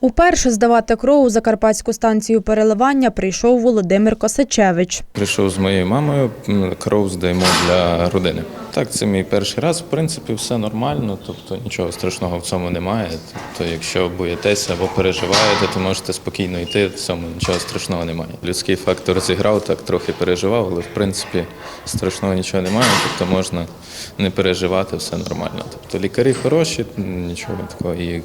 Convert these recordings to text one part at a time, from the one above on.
Уперше здавати кров у закарпатську станцію переливання прийшов Володимир Косачевич. Прийшов з моєю мамою, кров здаємо для родини. Так, це мій перший раз. В принципі, все нормально, тобто нічого страшного в цьому немає. Тобто, якщо боїтеся або переживаєте, то можете спокійно йти. В цьому нічого страшного немає. Людський фактор зіграв, так трохи переживав, але в принципі страшного нічого немає. Тобто можна не переживати, все нормально. Тобто лікарі хороші, нічого такого. І е,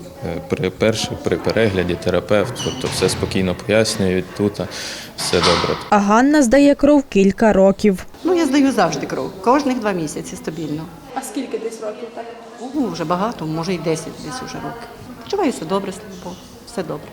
при перших, при перегляді терапевт, тобто все спокійно пояснюють тут, а все добре. А Ганна здає кров кілька років. Здаю завжди кров. Кожних два місяці стабільно. А скільки десь років так? Ну, вже багато, може і 10 десь уже років. Почуваюся добре, слабо, Все добре.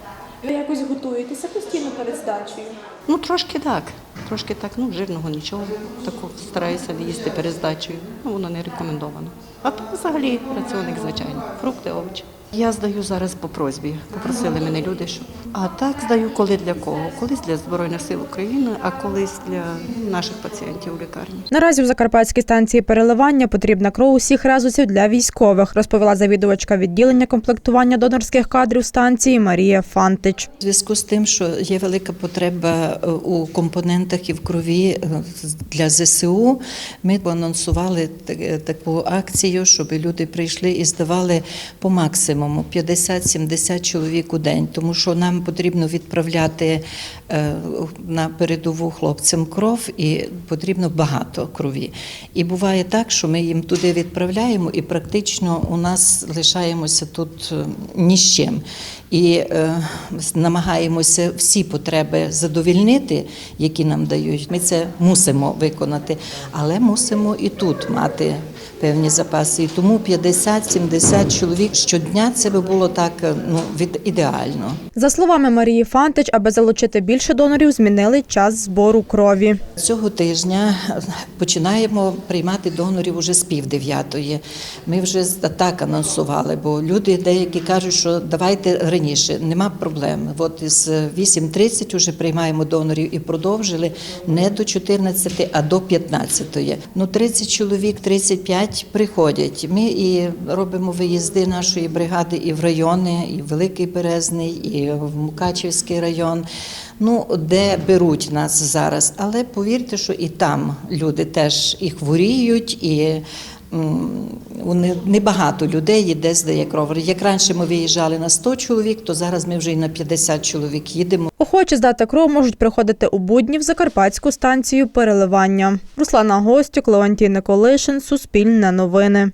Ви якось готуєтеся постійно перед здачею? Ну, трошки так. Трошки так, ну, жирного нічого. Такого стараюся не їсти перед здачею. Ну, воно не рекомендовано. А то взагалі раціоник, звичайно. Фрукти, овочі. Я здаю зараз по просьбі. Попросили мене люди, що. А так здаю коли для кого? Колись для Збройних сил України, а колись для наших пацієнтів у лікарні. Наразі у закарпатській станції переливання потрібна кров усіх разусів для військових, розповіла завідувачка відділення комплектування донорських кадрів станції Марія Фантич. У зв'язку з тим, що є велика потреба е, у компонентах і в крові е, для ЗСУ, ми анонсували таку акцію, щоб люди прийшли і здавали по максимуму 50-70 чоловік у день, тому що нам потрібно відправляти е, на передову хлопцям кров, і потрібно багато крові. І буває так, що ми їм туди відправляємо, і практично у нас лишаємося тут е, ні з чим. І е, намагаємося всі потреби задовільнити, які нам дають. Ми це мусимо виконати, але мусимо і тут мати певні запаси. І тому 50-70 чоловік щодня це би було так е, ну, від ідеально. За словами Марії Фантич, аби залучити більше донорів, змінили час збору крові. Цього тижня починаємо приймати донорів уже з пів дев'ятої. Ми вже так анонсували, бо люди деякі кажуть, що давайте раніше, нема проблем. От із 8.30 вже приймаємо донорів і продовжили не до 14, а до 15. Ну 30 чоловік, 35 приходять. Ми і робимо виїзди нашої бригади і в райони, і в Великий Березний, і в Мукачівський район. Ну, де беруть нас зараз, але повірте, що і там люди теж і хворіють, і небагато людей іде здає кров. Як раніше ми виїжджали на 100 чоловік, то зараз ми вже і на 50 чоловік їдемо. Охочі здати кров можуть приходити у будні в закарпатську станцію переливання. Руслана Гостюк, Леонтій Николишин, Суспільне новини.